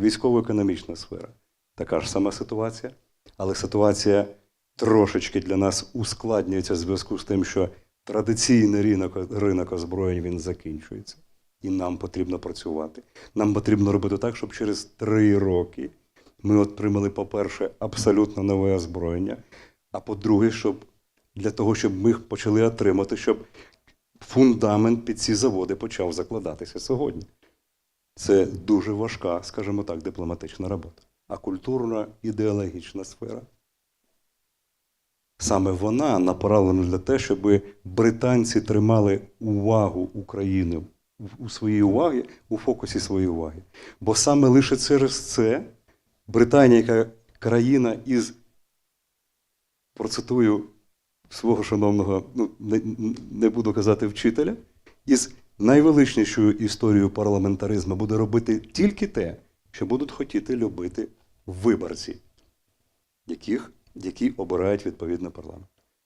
Військово-економічна сфера. Така ж сама ситуація, але ситуація трошечки для нас ускладнюється в зв'язку з тим, що традиційний ринок, ринок озброєнь він закінчується. І нам потрібно працювати. Нам потрібно робити так, щоб через три роки ми отримали, по-перше, абсолютно нове озброєння, а по-друге, щоб для того, щоб ми почали отримати, щоб фундамент під ці заводи почав закладатися сьогодні. Це дуже важка, скажімо так, дипломатична робота. А культурна ідеологічна сфера. Саме вона направлена для те, щоб британці тримали увагу України у своїй увагі, у фокусі своєї уваги. Бо саме лише через це Британія, яка країна із, процитую свого шановного, ну, не, не буду казати вчителя, із найвеличнішою історією парламентаризму буде робити тільки те, що будуть хотіти любити виборці, яких, які обирають відповідно парламент.